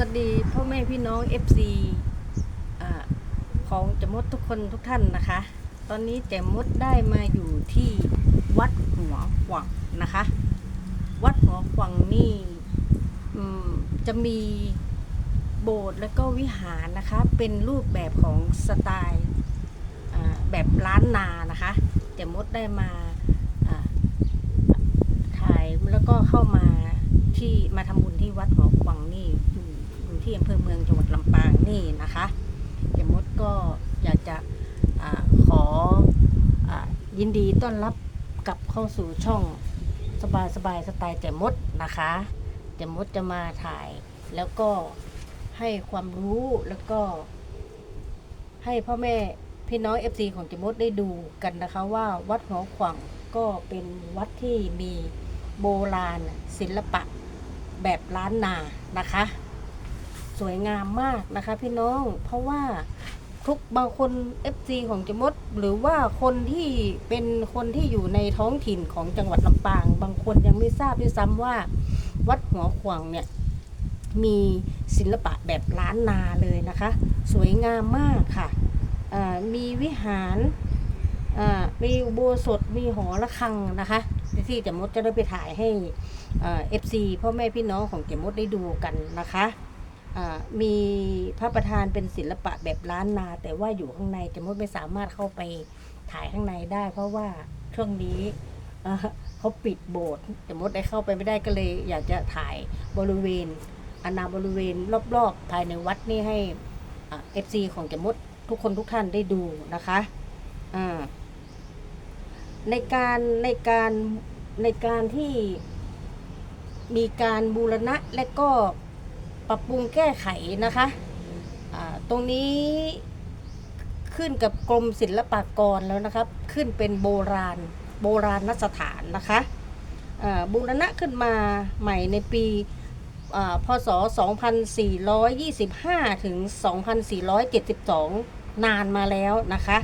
สวัสดีพ่อแม่พี่น้อง FC อของจมดทุกคนทุกท่านนะคะ ตอนนี้แจมดได้มาอยู่ที่วัดหัวขวังนะคะ วัดหัวขวังนี่จะมีโบสถ์แล้วก็วิหารนะคะ เป็นรูปแบบของสไตล์แบบล้านนานะคะแจมดได้มาถ่ายแล้วก็เข้ามาที่มาทำบุญที่วัดหัวขวังนี่ ที่อำเภอเมืองจังหวัดลำปางนี่นะคะเจมดก็อยากจะอขออยินดีต้อนรับกลับเข้าสู่ช่องสบายสบายสไตล์แจมดนะคะแจมดจะมาถ่ายแล้วก็ให้ความรู้แล้วก็ ให้พ่อแม่พี่น้อง FC ของเจมดได้ดูกันนะคะว่าวัดหัวขวังก็เป็นวัดที่มีโบราณศิลปะแบบล้านนานะคะ สวยงามมากนะคะ พี่น้องเพราะว่าทุกบางคน FC ของเจมด หรือว่าคนที่เป็นคนที่อยู่ในท้องถิ่นของจังหวัดลำปาง บางคนยังไม่ทราบด้วยซ้ำว่า วัดหัวขวางเนี่ย มีศิลปะแบบล้านนาเลยนะคะ สวยงามมากค่ะ มีวิหารมีอุโบสถมีหอระฆังนะคะที่เจมดจะได้ไปถ่ายให้เอฟซีพ่อแม่พี่น้องของเจมดได้ดูกันนะคะ มีพระประธานเป็นศิลปะแบบล้านนา แต่ว่าอยู่ข้างในเจมดไม่สามารถเข้าไปถ่ายข้างในได้ เพราะว่าช่วงนี้เขาปิดโบสถ์เจมดได้เข้าไปไม่ได้ก็เลย อยากจะถ่ายบริเวณอาณาบริเวณรอบๆ ภายในวัดนี่ให้เอฟซีของจมดทุกคนทุกท่านได้ดูนะคะในการในการในการที่มีการบูรณะและก็ ปรับปรุงแก้ไขนะคะอ่าตรงนี้ขึ้นกับกรมศิลปากรแล้วนะครับ ขึ้นเป็นโบราณโบราณสถานนะคะบูรณะขึ้นมาใหม่ในปีพศ 2425 ถึง 2472 นานมาแล้วนะคะ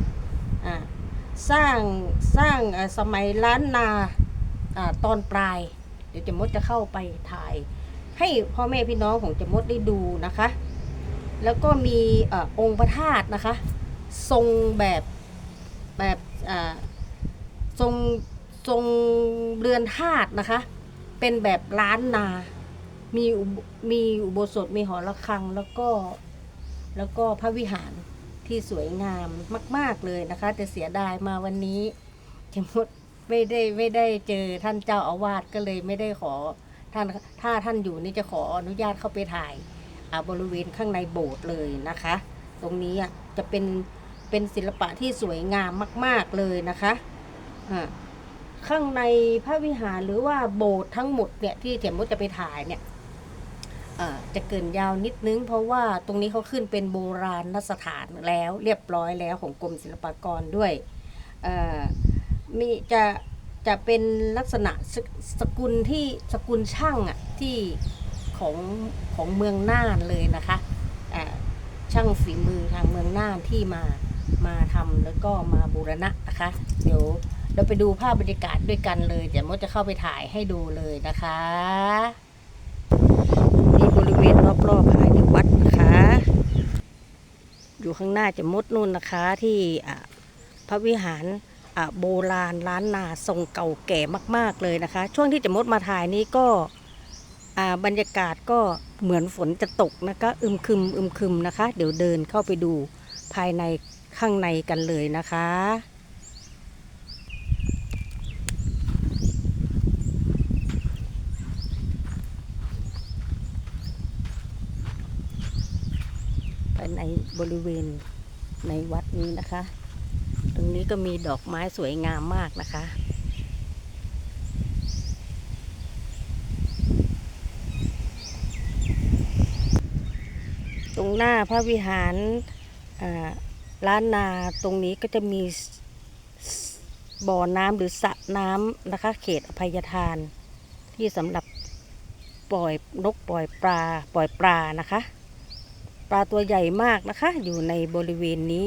สร้างสร้างสมัยล้านนาอตอนปลาย เดี๋ยวจะมดจะเข้าไปถ่าย ให้พ่อแม่พี่น้องของเจมดได้ดูนะคะ แล้วก็มีอองค์พระธาตุนะคะ ทรงแบบแบบทรงทรงเรือนธาตุนะคะ เป็นแบบล้านนา มีมีอุโบสถมีหอระฆังแล้วก็แล้วก็พระวิหารที่สวยงามมาก ๆเลยนะคะ แต่เสียดายมาวันนี้เจมดไม่ได้ไม่ได้เจอท่านเจ้าอาวาสก็เลยไม่ได้ขอ ท่านถ้าท่านอยู่นี่จะขออนุญาตเข้าไปถ่ายอ่าบริเวณข้างในโบสถ์เลยนะคะ ตรงนี้อะจะเป็นเป็นศิลปะที่สวยงามมาก ๆเลยนะคะอ่าข้างในพระวิหารหรือว่าโบสถ์ทั้งหมดเนี่ยที่เจมมดจะไปถ่ายเนี่ยอ่อจะเกินยาวนิดนึง เพราะว่าตรงนี้เขาขึ้นเป็นโบราณสถานแล้ว เรียบร้อยแล้วของกรมศิลปากรด้วยเอ่อมีจะ จะเป็นลักษณะสสกุลที่สกุลช่างอะที่ของของเมืองน่านเลยนะคะอ่าช่างฝีมือทางเมืองน่านที่มามาทำแล้วก็มาบูรณะนะคะ เดี๋ยวเราไปดูภาพบรรยากาศด้วยกันเลย เดี๋ยวมดจะเข้าไปถ่ายให้ดูเลยนะคะนี่บริเวณรอบๆภายในวัดนะคะ อยู่ข้างหน้าจะมดนู่นนะคะที่พระวิหาร โบราณล้านนาทรงเก่าแก่มาก ๆ เลยนะคะ ช่วงที่จะมดมาถ่ายนี้ก็บรรยากาศก็เหมือนฝนจะตกนะคะอึมครึมอึมครึมนะคะ เดี๋ยวเดินเข้าไปดูภายในข้างในกันเลยนะคะในบริเวณในวัดนี้นะคะ รงนี้ก็มีดอกไม้สวยงามมากนะคะ ตรงหน้าพระวิหารล้านนาตรงนี้ก็จะมีบ่อน้ำหรือสระน้ำนะคะ เขตอภัยทาน ที่สำหรับปล่อยนกปล่อยปลาปล่อยปลานะคะ ปลาตัวใหญ่มากนะคะ อยู่ในบริเวณนี้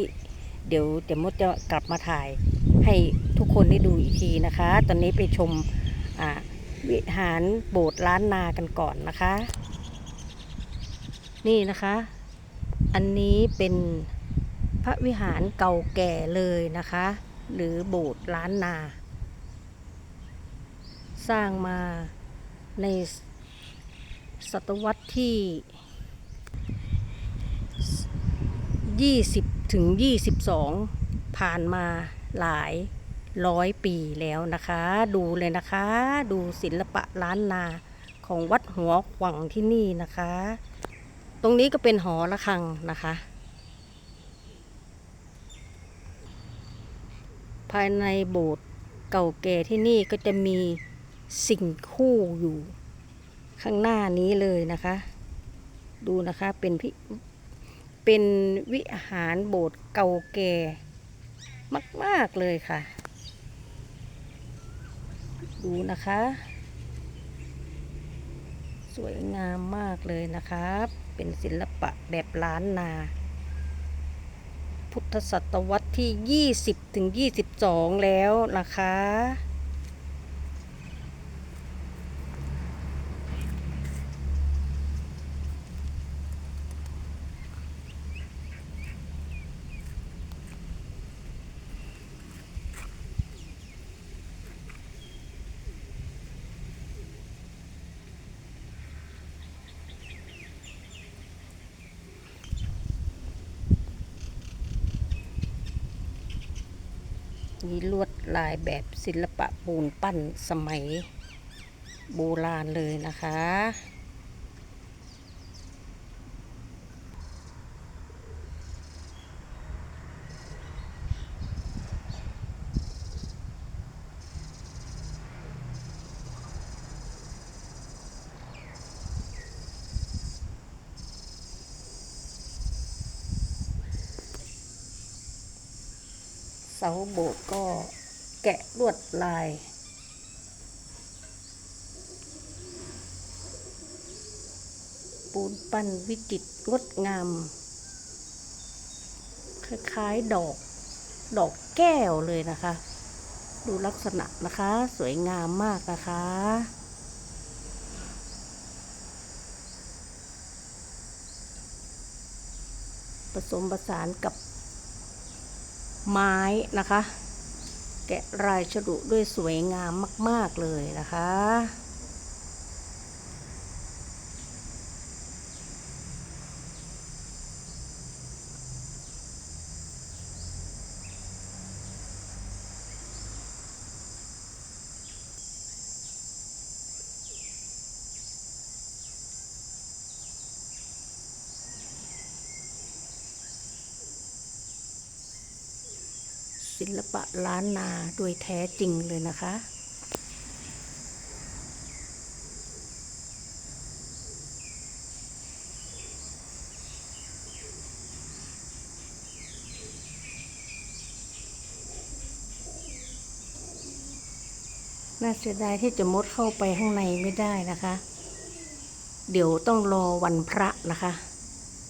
เดี๋ยวเดี๋ยวมดจะกลับมาถ่ายให้ทุกคนได้ดูอีกทีนะคะ ตอนนี้ไปชมวิหารโบสถ์ล้านนากันก่อนนะคะ นี่นะคะ อันนี้เป็นพระวิหารเก่าแก่เลยนะคะ หรือโบสถ์ล้านนา สร้างมาในศตวรรษที่ 20 ถึง 22 ผ่านมาหลายร้อยปีแล้วนะคะ ดูเลยนะคะ ดูศิลปะล้านนาของวัดหัวขวังที่นี่นะคะ ตรงนี้ก็เป็นหอระฆังนะคะ ภายในโบสถ์เก่าแก่ที่นี่ก็จะมีสิ่งคู่อยู่ข้างหน้านี้เลยนะคะ ดูนะคะเป็นพิ เป็นวิหารโบสถ์เก่าแก่มาก ๆ เลยค่ะ ดูนะคะ สวยงามมากเลยนะคะเป็นศิลปะแบบล้านนา พุทธศตวรรษที่ 20 ถึง 22 แล้วนะคะ มีลวดลายแบบศิลปะปูนปั้นสมัยโบราณเลยนะคะ เสาโบสถ์ก็แกะลวดลาย ปูนปั้นวิจิตรงดงาม คล้ายๆดอก ดอกแก้วเลยนะคะ ดูลักษณะนะคะ สวยงามมากนะคะผสมผสานกับ ไม้นะคะ แกะลายฉลุด้วยสวยงามมาก ๆ เลยนะคะ ศิลปะล้านนาโดยแท้จริงเลยนะคะ น่าเสียดายที่จะมดเข้าไปข้างในไม่ได้นะคะ เดี๋ยวต้องรอวันพระนะคะ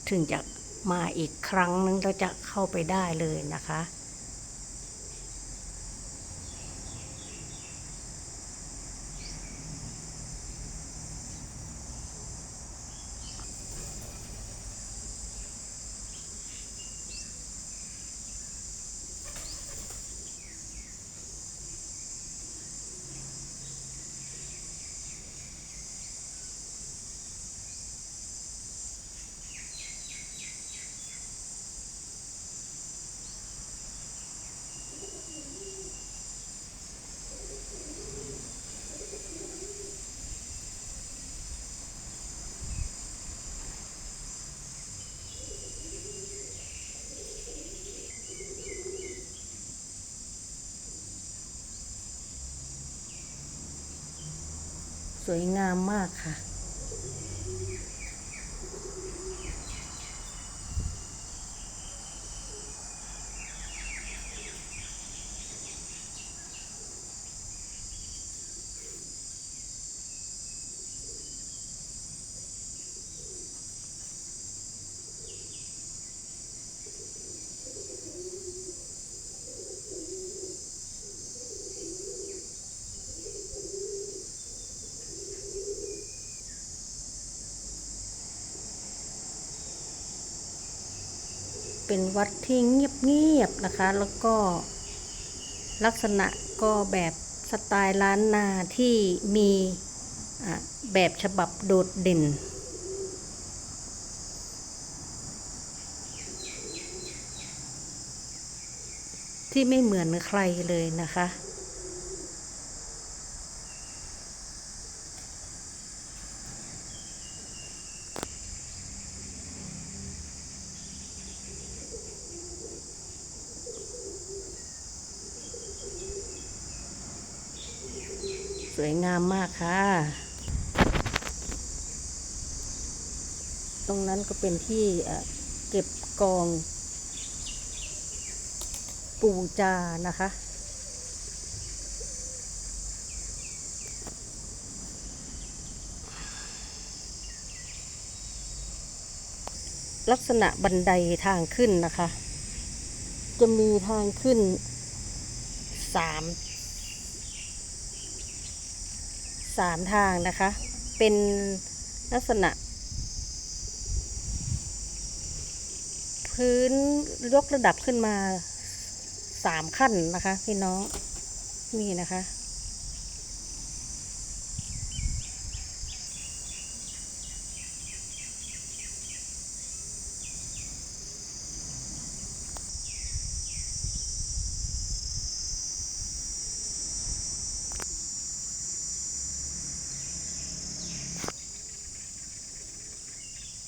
ถึงจะมาอีกครั้งนึงแล้วจะเข้าไปได้เลยนะคะ วยงามมากค่ะ เป็นวัดที่เงียบๆนะคะ แล้วก็ลักษณะก็แบบสไตล์ล้านนาที่มีแบบฉบับโดดเด่น ที่ไม่เหมือนใครเลยนะคะ สวยงามมากค่ะ ตรงนั้นก็เป็นที่เก็บกอง ปูจานะคะ ลักษณะบันไดทางขึ้นนะคะ จะมีทางขึ้นสาม สามทางนะคะ เป็นลักษณะ พื้นยกระดับขึ้นมาสามขั้นนะคะ พี่น้อง นี่นะคะ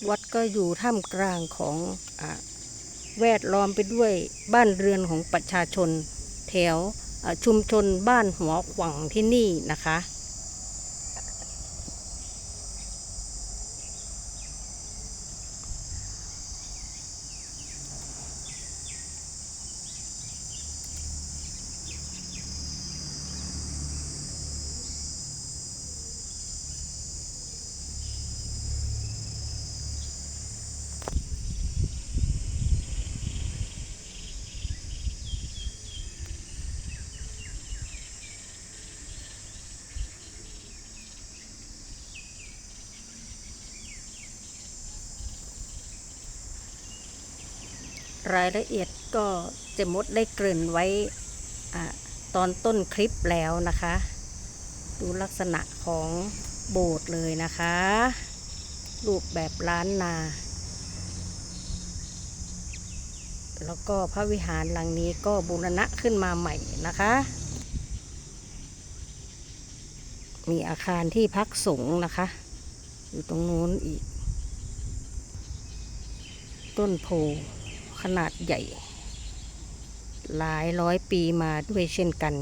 วัดก็อยู่ท่ามกลางของอแวดล้อมไปด้วยบ้านเรือนของประชาชน แถวชุมชนบ้านหัวขวังที่นี่นะคะ รายละเอียดก็เจะมดได้เกริ่นไว้อตอนต้นคลิปแล้วนะคะ ดูลักษณะของโบสถ์เลยนะคะ รูปแบบล้านนา แล้วก็พระวิหารหลังนี้ก็บูรณะขึ้นมาใหม่นะคะ มีอาคารที่พักสงฆ์นะคะ อยู่ตรงนู้นอีก ต้นโพ ขนาดใหญ่ หลายร้อยปีมาด้วยเช่นกัน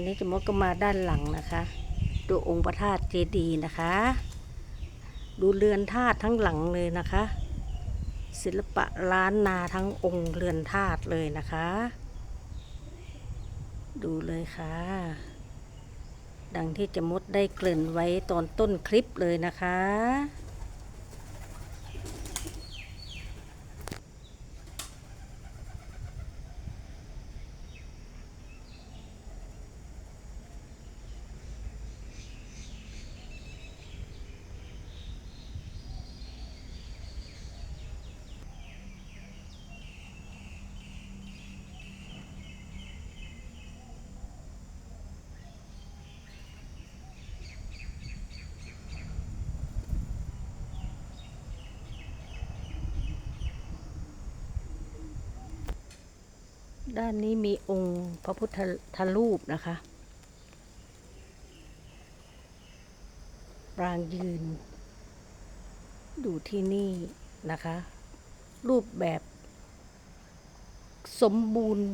อนนี้จมดก็มาด้านหลังนะคะ ดูองค์พระธาตุเจดีย์นะคะ ดูเรือนธาตุทั้งหลังเลยนะคะ ศิลปะล้านนาทั้งองค์เรือนธาตุเลยนะคะ ดูเลยค่ะ ดังที่จะมดได้เกริ่นไว้ตอนต้นคลิปเลยนะคะ ด้านนี้มีองค์พระพุทธรูปนะคะปรางยืน ดูที่นี่นะคะ รูปแบบสมบูรณ์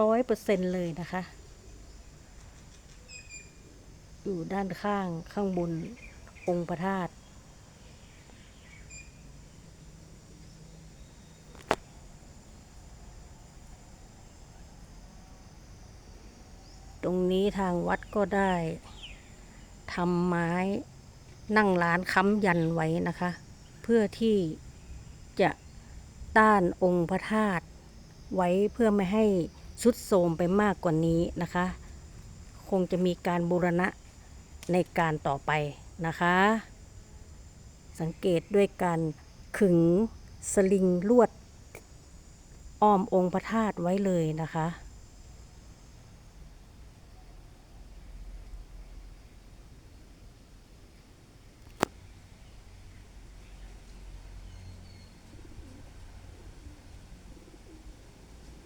ร้อยเปอร์เซ็นเลยนะคะ อยู่ด้านข้างข้างบนองค์พระธาตุ ตรงนี้ทางวัดก็ได้ทำไม้นั่งร้านค้ำยันไว้นะคะ เพื่อที่จะต้านองค์พระธาตุไว้เพื่อไม่ให้สุดโทรมไปมากกว่านี้นะคะ คงจะมีการบูรณะในการต่อไปนะคะ สังเกตด้วยการขึงสลิงลวด อ้อมองค์พระธาตุไว้เลยนะคะ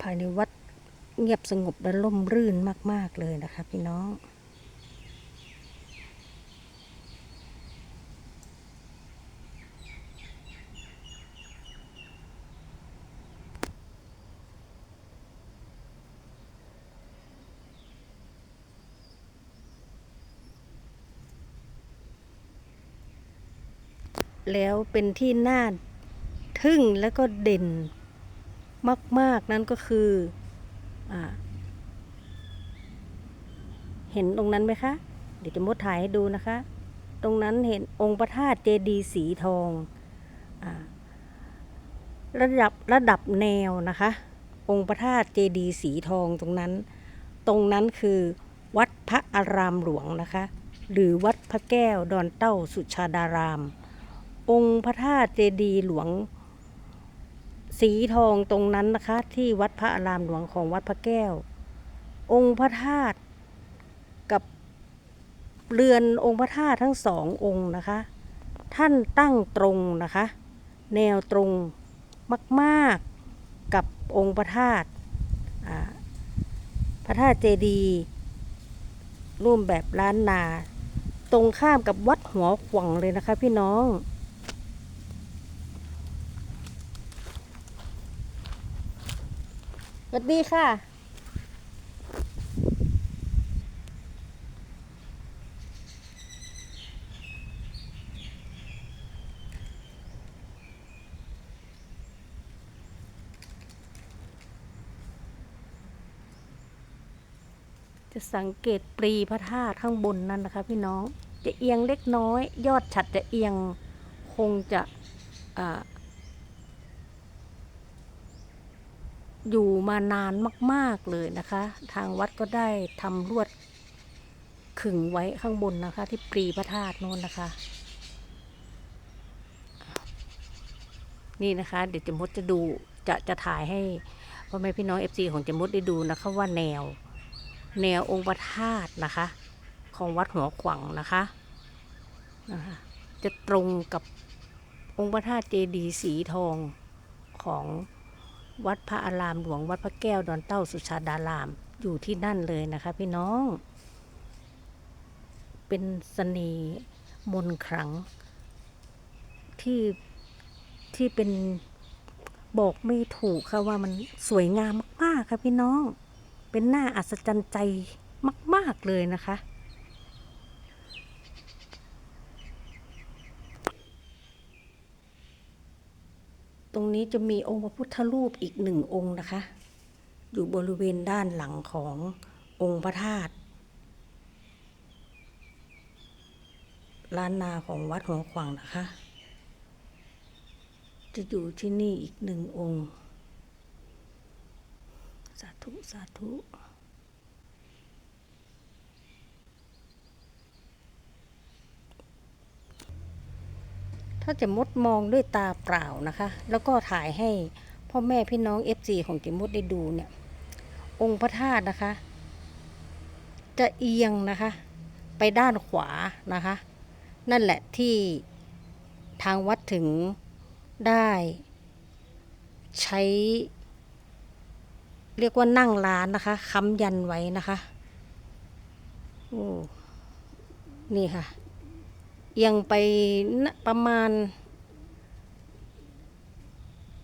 ภายในวัดเงียบสงบและร่มรื่นมาก ๆ เลยนะคะพี่น้อง แล้วเป็นที่น่าทึ่งแล้วก็เด่น มาก ๆ นั่นก็คืออเห็นตรงนั้นไหมคะ เดี๋ยวจะมดถ่ายให้ดูนะคะ ตรงนั้นเห็นองค์พระธาตุเจดีย์สีทองอระดับระดับแนวนะคะ องค์พระธาตุเจดีย์สีทองตรงนั้น ตรงนั้นคือวัดพระอารามหลวงนะคะ หรือวัดพระแก้วดอนเต้าสุชาดาราม องค์พระธาตุเจดีย์หลวง สีทองตรงนั้นนะคะ ที่วัดพระอารามหลวงของวัดพระแก้ว องค์พระธาตุกับเรือนองค์พระธาตุทั้งสององค์นะคะ ท่านตั้งตรงนะคะ แนวตรงมากๆกับองค์พระธาตุพระธาตุเจดีร่วมแบบล้านนา ตรงข้ามกับวัดหัวขวังเลยนะคะพี่น้อง สวัสดีค่ะ จะสังเกตปรีพระธาตุข้างบนนั่นนะคะพี่น้องจะเอียงเล็กน้อย ยอดฉัดจะเอียงคงจะอ่า อยู่มานานมาก ๆ เลยนะคะ ทางวัดก็ได้ทำลวดขึงไว้ข้างบนนะคะ ที่ปรีพระธาตุโน้นนะคะ นี่นะคะ เดี๋ยวจมดจะดูจะจะถ่ายให้พ่อแม่พี่น้องเอฟซีของจมดได้ดูนะคะว่าแนว แนวองค์พระธาตุนะคะ ของวัดหัวขวังนะคะนะคะ จะตรงกับองค์พระธาตุเจดีย์สีทองของ วัดพระอารามหลวงวัดพระแก้วดอนเต้าสุชาดาราม อยู่ที่นั่นเลยนะคะ พี่น้อง เป็นเสน่ห์มนต์ขลังที่ที่เป็นบอกไม่ถูกค่ะว่ามันสวยงามมาก ๆ ค่ะพี่น้อง เป็นหน้าอัศจรรย์ใจมาก ๆ เลยนะคะ รงนี้จะมีองค์พระพุทธรูปอีกหนึ่งองค์นะคะ อยู่บริเวณด้านหลังขององค์พระธาตุล้านนาของวัดหัวขวางนะคะ จะอยู่ที่นี่อีกหนึ่งองค์ สาธุ สาธุ ถ้าจะมดมองด้วยตาเปล่านะคะ แล้วก็ถ่ายให้พ่อแม่พี่น้อง FC ของเจมดได้ดูเนี่ย องค์พระธาตุนะคะ จะเอียงนะคะ ไปด้านขวานะคะ นั่นแหละที่ทางวัดถึงได้ใช้เรียกว่านั่งร้านนะคะค้ำยันไว้นะคะ โอ้ นี่ค่ะ เอียงไปประมาณ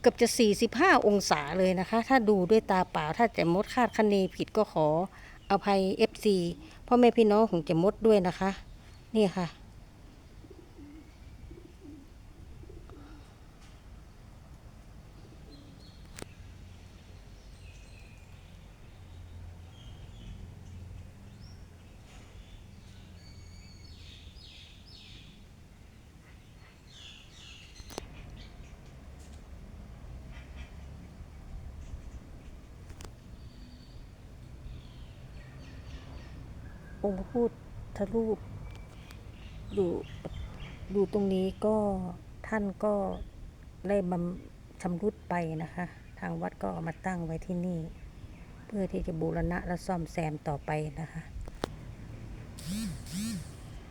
เกือบจะ 45 องศาเลยนะคะ ถ้าดูด้วยตาเปล่า ถ้าจะมดคาดคะเนผิดก็ขออภัย FC พ่อแม่พี่น้องของเจมดด้วยนะคะ นี่ค่ะ องค์พระพุทธรูปอยู่อยู่ตรงนี้ก็ท่านก็ได้บำชำรุดไปนะคะ ทางวัดก็มาตั้งไว้ที่นี่ เพื่อที่จะบูรณะและซ่อมแซมต่อไปนะคะ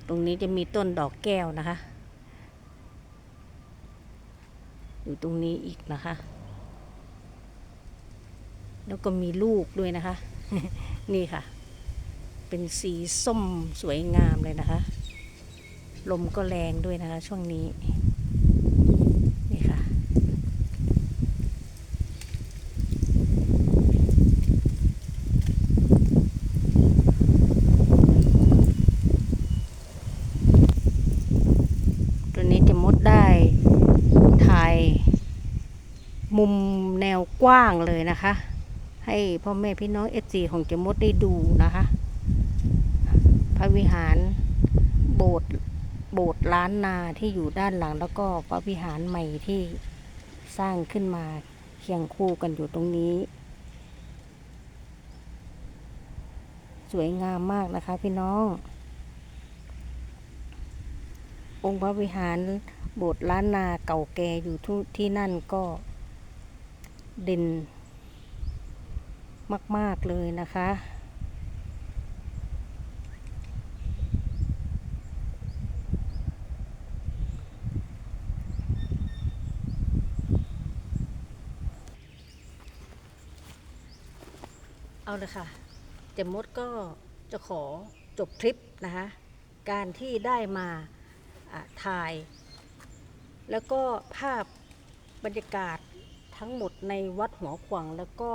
ตรงนี้จะมีต้นดอกแก้วนะคะ อยู่ตรงนี้อีกนะคะ แล้วก็มีลูกด้วยนะคะ นี่ค่ะ เป็นสีส้มสวยงามเลยนะคะ ลมก็แรงด้วยนะคะ ช่วงนี้นี่ค่ะ ตัวนี้จะมดได้ถ่ายมุมแนวกว้างเลยนะคะ ให้พ่อแม่พี่น้องเอซีของเจมดได้ดูนะคะ พระวิหารโบสถ์โบสถ์ล้านนาที่อยู่ด้านหลัง แล้วก็พระวิหารใหม่ที่สร้างขึ้นมาเคียงคู่กันอยู่ตรงนี้ สวยงามมากนะคะพี่น้อง องค์พระวิหารโบสถ์ล้านนาเก่าแก่อยู่ทุที่นั่นก็เด่นมาก ๆ เลยนะคะ เอาเลยค่ะเจมดก็จะขอจบคลิปนะคะการที่ได้มาถ่าย แล้วก็ภาพบรรยากาศทั้งหมดในวัดหัวขวางแล้วก็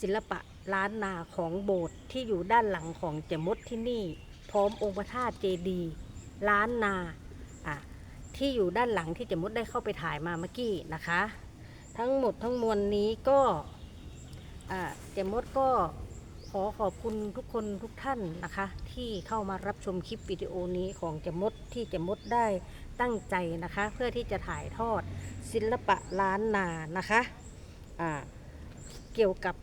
ศิลปะล้านนาของโบสถ์ที่อยู่ด้านหลังของเจมดที่นี่ พร้อมองค์พระธาตุเจดีล้านนาที่อยู่ด้านหลังที่เจมดได้เข้าไปถ่ายมาเมื่อกี้นะคะ ทั้งหมดทั้งมวลนี้ก็ เจมดก็ขอขอบคุณทุกคนทุกท่านนะคะ ที่เข้ามารับชมคลิปวิดีโอนี้ของเจมดที่เจมดได้ตั้งใจนะคะ เพื่อที่จะถ่ายทอดศิลปะล้านนานะคะอ่าเกี่ยวกับ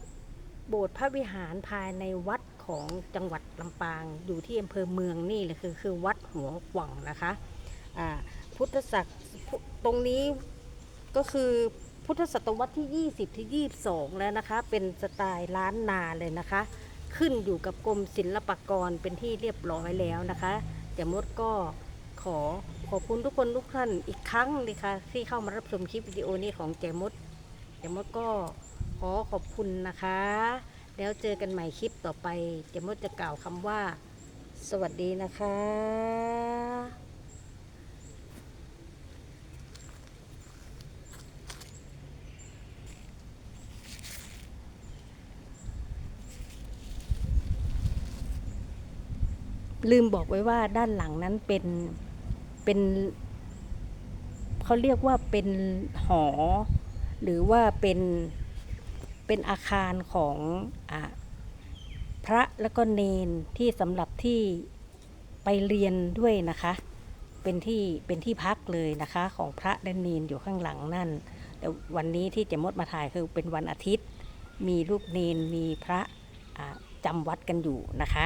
โบสถ์พระวิหารภายในวัดของจังหวัดลำปางอยู่ที่อำเภอเมืองนี่เลยคือคือวัดหัวขวังนะคะอ่าพุทธศักดิ์ตรงนี้ก็คือ พุทธศตวรรษที่ 20 ที่ 22 แล้วนะคะ เป็นสไตล์ล้านนาเลยนะคะ ขึ้นอยู่กับกรมศิลปากรเป็นที่เรียบร้อยแล้วนะคะเจมดก็ขอขอบคุณทุกคนทุกท่านอีกครั้งเลยค่ะที่เข้ามารับชมคลิปวิดีโอนี้ของเจมดเจมดก็ขอขอบคุณนะคะ แล้วเจอกันใหม่คลิปต่อไปเจมดจะกล่าวคำว่า สวัสดีนะคะ ลืมบอกไว้ว่าด้านหลังนั้นเป็นเป็นเขาเรียกว่าเป็นหอ หรือว่าเป็นเป็นอาคารของอพระแล้วก็เนนที่สำหรับที่ไปเรียนด้วยนะคะ เป็นที่เป็นที่พักเลยนะคะ ของพระและเนนอยู่ข้างหลังนั่น แต่วันนี้ที่เจมดมาถ่ายคือเป็นวันอาทิตย์ มีลูกเนนมีพระจำวัดกันอยู่นะคะ